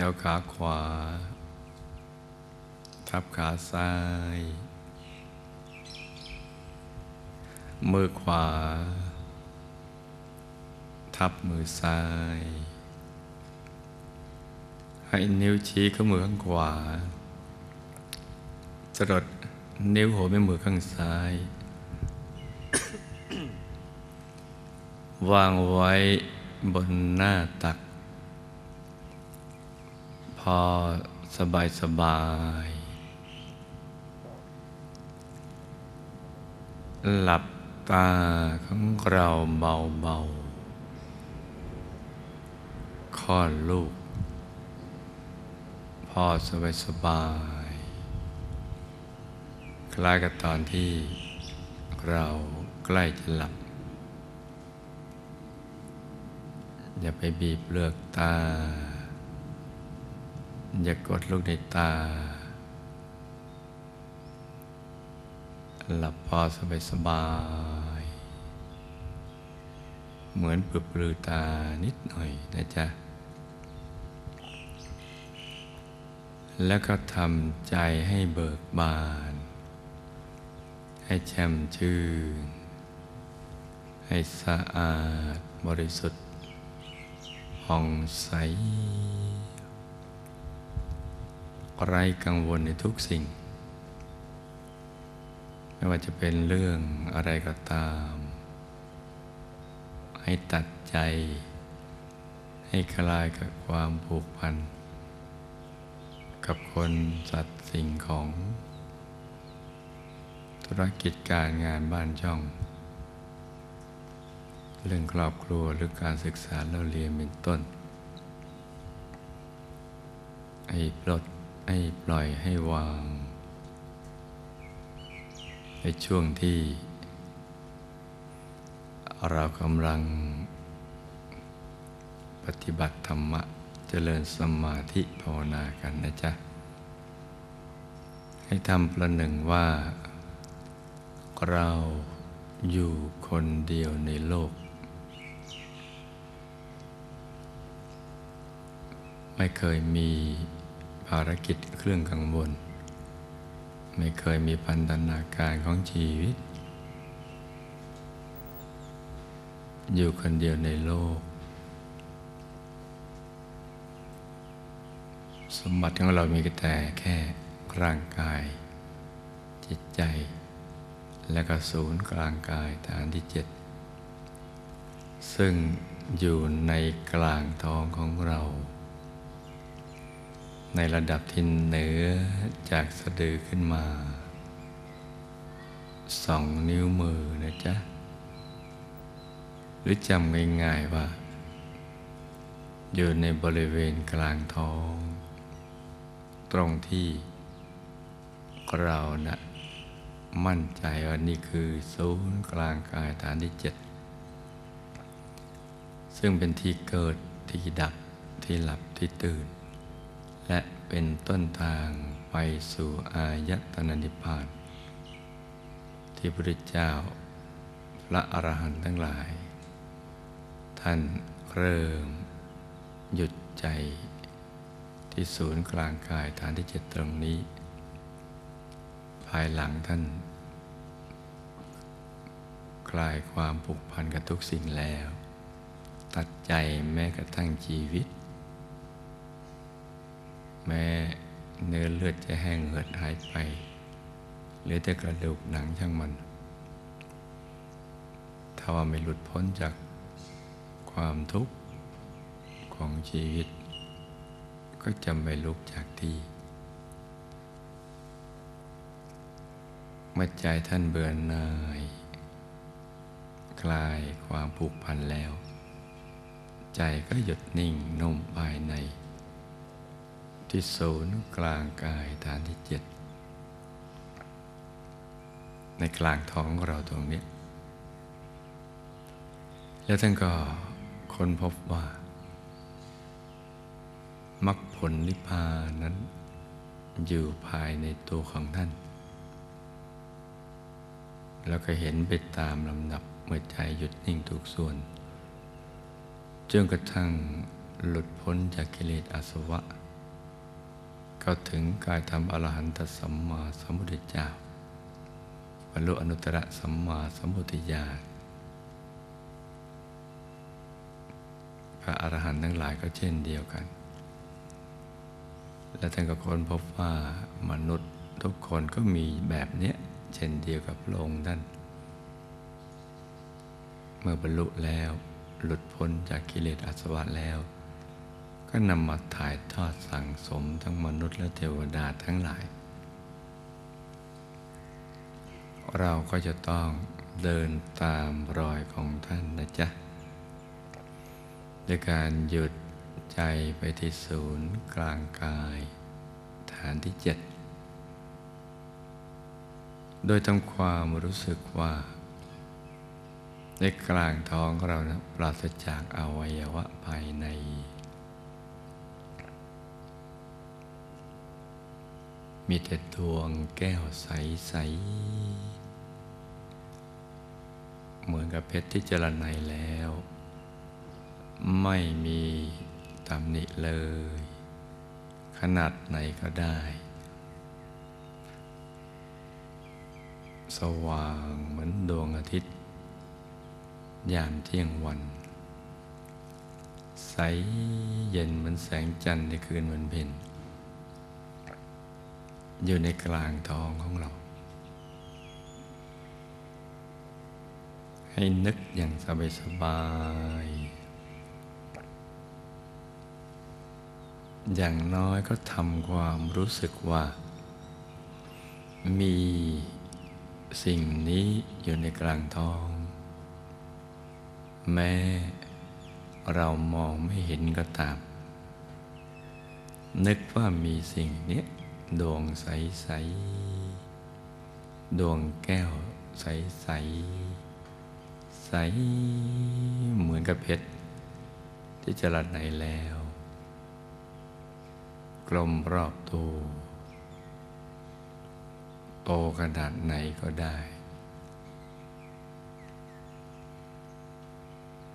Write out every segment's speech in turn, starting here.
ถวขาขวา ทับขาซ้าย มือขวา ทับมือซ้าย ให้นิ้วชี้ข้ามือข้างขวาจรดนิ้วหัวแม่มือข้างซ้าย วางไว้บนหน้าตัก อสบายสบาย หลับตาของเราเบาๆคลอดลูก พอสบายสบาย คล้ายกับตอนที่เราใกล้จะหลับ อย่าไปบีบเลือกตา อย่ากดลูกในตา หลับพอสบายสบาย เหมือนปลือปลือตานิดหน่อยนะจ๊ะ แล้วก็ทำใจให้เบิกบาน ให้แช่มชื่น ให้สะอาดบริสุทธิ์ผ่องใส ไร้กังวลในทุกสิ่ง ไม่ว่าจะเป็นเรื่องอะไรก็ตาม ให้ตัดใจ ให้คลายกับความผูกพัน กับคนสัตว์สิ่งของ ธุรกิจการงานบ้านช่อง เรื่องครอบครัวหรือการศึกษาเราเรียนเป็นต้น ให้ปลด ให้ปล่อยให้วาง ในช่วงที่ เรากำลัง ปฏิบัติธรรมะเจริญสมาธิภาวนากันนะจ๊ะ ให้ทำประหนึ่งว่า เราอยู่คนเดียวในโลก ไม่เคยมี ภารกิจเครื่องกังวล ไม่เคยมีพันธนาการของชีวิต อยู่คนเดียวในโลก สมบัติของเรามีแต่แค่ร่างกาย จิตใจ และก็ศูนย์กลางกายฐานที่เจ็ดซึ่งอยู่ในกลางท้องของเรา ในระดับที่เหนือจากสะดือขึ้นมาสองนิ้วมือนะจ๊ะ หรือจำง่ายๆว่า อยู่ในบริเวณกลางท้อง ตรงที่เรานะ่ะมั่นใจว่านี่คือศูนย์กลางกายฐานที่เจ็ดซึ่งเป็นที่เกิดที่ดับที่หลับที่ตื่น และเป็นต้นทางไปสู่อายตนะนิพพาน ที่พระพุทธเจ้าพระอรหันต์ทั้งหลาย ท่านเริ่ม หยุดใจที่ศูนย์กลางกายฐานที่เจ็ดตรงนี้ ภายหลังท่าน คลายความผูกพันกับทุกสิ่งแล้ว ตัดใจแม้กระทั่งชีวิต แม้เนื้อเลือดจะแห้งเหือดหายไป เหลือแต่กระดูกหนังช่างมัน ถ้าว่าไม่หลุดพ้นจากความทุกข์ของชีวิต ก็จะไม่ลุกจากที่เมื่อใจท่านเบื่อหน่ายคลายความผูกพันแล้ว ใจก็หยุดนิ่งนุ่มภายใน ที่ศูนย์กลางกายฐานที่เจ็ดในกลางท้องเราตรงนี้ แล้วท่านก็ค้นพบว่ามรรคผลนิพพานนั้น อยู่ภายในตัวของท่าน แล้วก็เห็นไปตามลำดับเมื่อใจหยุดนิ่งทุกส่วนจนกระทั่งหลุดพ้นจากกิเลสอาสวะ เข้าถึงกายธรรมอรหันตสัมมาสัมพุทธเจ้าบรรลุอนุตตรสัมมาสัมพุทธญาณพระอรหันต์ทั้งหลายก็เช่นเดียวกัน และท่านก็ค้นพบว่ามนุษย์ทุกคนก็มีแบบเนี้ยเช่นเดียวกับพระองค์ท่านเมื่อบรรลุแล้วหลุดพ้นจากกิเลสอาสวะแล้ว ก็นำมาถ่ายทอดสั่งสมทั้งมนุษย์และเทวดาทั้งหลาย เราก็จะต้องเดินตามรอยของท่านนะจ๊ะด้วยการหยุดใจไปที่ศูนย์กลางกาย ฐานที่เจ็ดโดยทำความรู้สึกว่า ในกลางท้องเรานะปราศจากอวัยวะภายใน มีแต่ดวงแก้วใส ๆ เหมือนกับเพชรที่เจรไนแล้ว ไม่มีตำหนิเลย ขนาดไหนก็ได้ สว่างเหมือนดวงอาทิตย์ ยามเที่ยงวัน ใสเย็นเหมือนแสงจันทร์ในคืนวันเพ็ญ อยู่ในกลางท้องของเรา ให้นึกอย่างสบายสบาย อย่างน้อยก็ทำความรู้สึกว่า มีสิ่งนี้อยู่ในกลางท้อง แม้เรามองไม่เห็นก็ตาม นึกว่ามีสิ่งนี้ ดวงใส ๆ ดวงแก้วใส ๆ ใส เหมือนกับเพชร ที่จะลัดในแล้ว กลมรอบตัวโตขนาดไหนก็ได้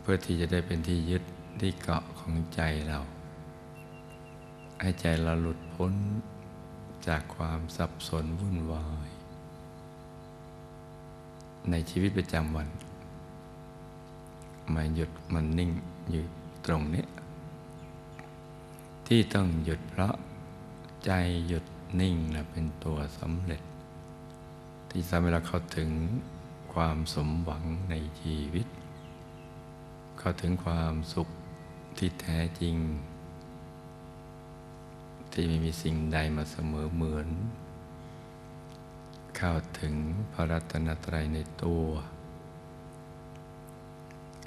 เพื่อที่จะได้เป็นที่ยึดที่เกาะของใจเรา ให้ใจเราหลุดพ้น จากความสับสนวุ่นวาย ในชีวิตประจำวัน มาหยุดมันนิ่งอยู่ตรงนี้ ที่ต้องหยุดเพราะใจหยุดนิ่งนะเป็นตัวสำเร็จ ที่ทำให้เราเข้าถึงความสมหวังในชีวิต เข้าถึงความสุขที่แท้จริง ที่ไม่มีสิ่งใดมาเสมอเหมือน เข้าถึงพระรัตนตรัยในตัว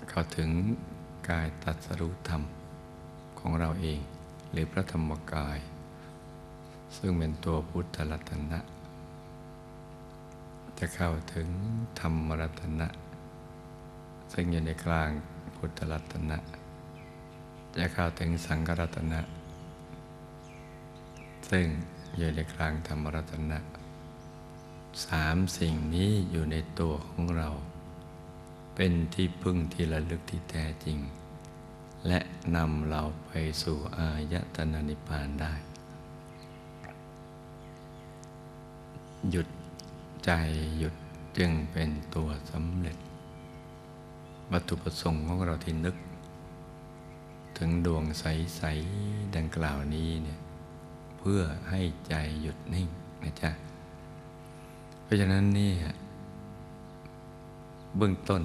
เข้าถึงกายตัสรุธรรมของเราเอง หรือพระธรรมกาย ซึ่งเป็นตัวพุทธรัตนะ จะเข้าถึงธรรมรัตนะ ซึ่งอยู่ในกลางพุทธรัตนะ จะเข้าถึงสังฆรัตนะ ซึ่งอยู่ในกลางธรรมรัตนะสามสิ่งนี้อยู่ในตัวของเรา เป็นที่พึ่งที่ระลึกที่แท้จริง และนำเราไปสู่อายตนะนิพพานได้ หยุดใจหยุดจึงเป็นตัวสำเร็จ วัตถุประสงค์ของเราที่นึก ถึงดวงใส ๆ ดังกล่าวนี้เนี่ย พื่อให้ใจหยุดนิ่งนะจ๊ะ เพราะฉะนั้นนี่เบื้องต้น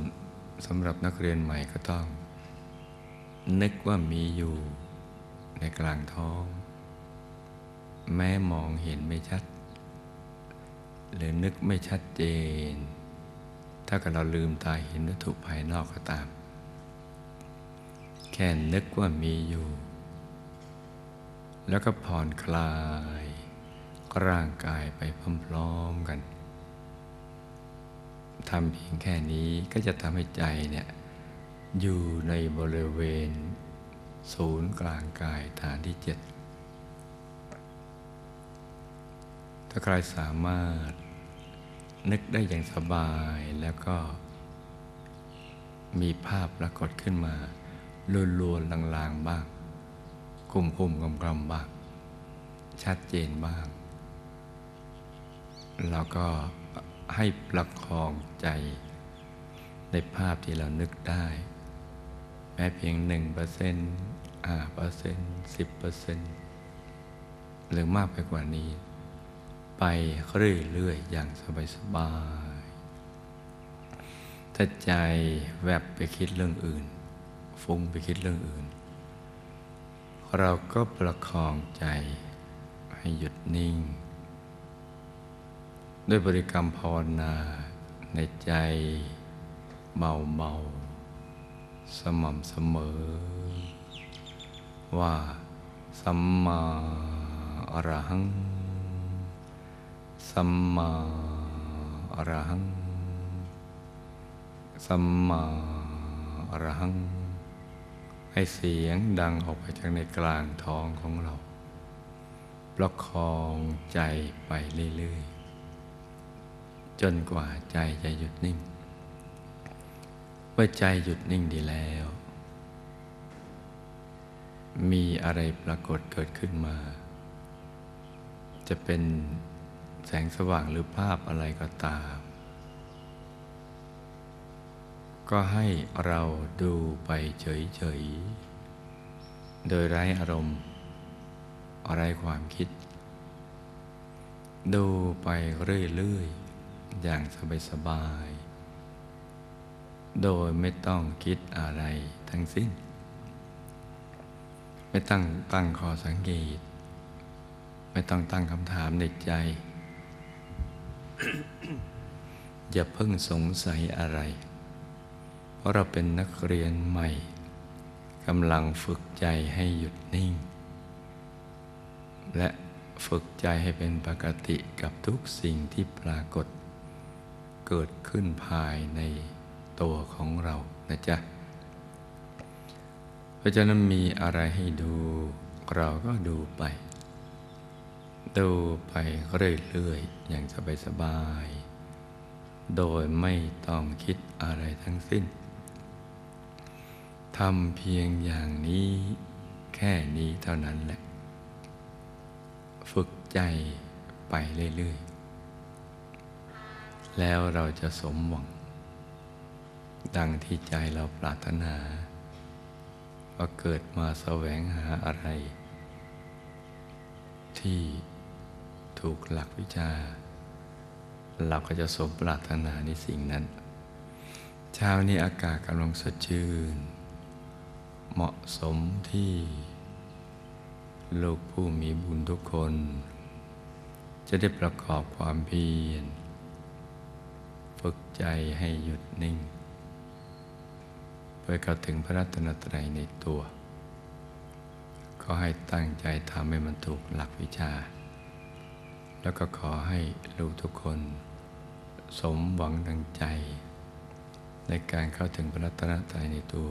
สำหรับนักเรียนใหม่ก็ต้อง นึกว่ามีอยู่ในกลางท้อง แม้มองเห็นไม่ชัด หรือนึกไม่ชัดเจน ถ้ากับเราลืมตาเห็นวัตถุภายนอกก็ตาม แค่นึกว่ามีอยู่ แล้วก็ผ่อนคลาย ร่างกายไปพร้อมๆกันทำเพียงแค่นี้ก็จะทำให้ใจเนี่ยอยู่ในบริเวณ ศูนย์กลางกายฐานที่เจ็ดถ้าใครสามารถนึกได้อย่างสบายแล้วก็ มีภาพปรากฏขึ้นมาลวนๆลางๆบ้าง กุมคุมกำกำบ้างชัดเจนบ้างแล้วก็ให้ประคองใจในภาพที่เรานึกได้ แม้เพียงหนึ่งเปอร์เซ็นต์ห้าเปอร์เซ็นต์สิบเปอร์เซ็นต์หรือมากไปกว่านี้ ไปเรื่อยๆอย่างสบายๆถ้าใจแวบไปคิดเรื่องอื่น ฟุ้งไปคิดเรื่องอื่น เราก็ประคองใจให้หยุดนิ่ง ด้วยบริกรรมภาวนาในใจเบาเบาสม่ำเสมอ ว่าสัมมาอรหัง สัมมาอรหัง สัมมาอรหัง ให้เสียงดังออกไปจากในกลางท้องของเรา ประคองใจไปเรื่อยๆ จนกว่าใจจะหยุดนิ่ง เมื่อใจหยุดนิ่งดีแล้ว มีอะไรปรากฏเกิดขึ้นมา จะเป็นแสงสว่างหรือภาพอะไรก็ตาม ก็ให้เราดูไปเฉยๆ โดยไร้อารมณ์ไร้ความคิด ดูไปเรื่อยๆ อย่างสบายๆ โดยไม่ต้องคิดอะไรทั้งสิ้น ไม่ตั้งตั้งข้อสังเกต ไม่ต้องตั้งคำถามในใจ อย่าเพิ่งสงสัยอะไร เพราะเราเป็นนักเรียนใหม่กำลังฝึกใจให้หยุดนิ่ง และฝึกใจให้เป็นปกติกับทุกสิ่งที่ปรากฏ เกิดขึ้นภายในตัวของเรานะจ๊ะ เพราะฉะนั้นมีอะไรให้ดูเราก็ดูไป ดูไปเรื่อยๆอย่างสบายๆโดยไม่ต้องคิดอะไรทั้งสิ้น ทำเพียงอย่างนี้แค่นี้เท่านั้นแหละ ฝึกใจไปเรื่อย ๆ แล้วเราจะสมหวัง ดังที่ใจเราปรารถนาว่าเกิดมาแสวงหาอะไร ที่ถูกหลักวิชา เราก็จะสมปรารถนาในสิ่งนั้น เช้านี้อากาศกำลังสดชื่น เหมาะสมที่ลูกผู้มีบุญทุกคน จะได้ประกอบความเพียรฝึกใจให้หยุดนิ่ง เพื่อเข้าถึงพระรัตนตรัยในตัว ก็ให้ตั้งใจทำให้มันถูกหลักวิชา แล้วก็ขอให้ลูกทุกคน สมหวังดังใจ ในการเข้าถึงพระรัตนตรัยในตัว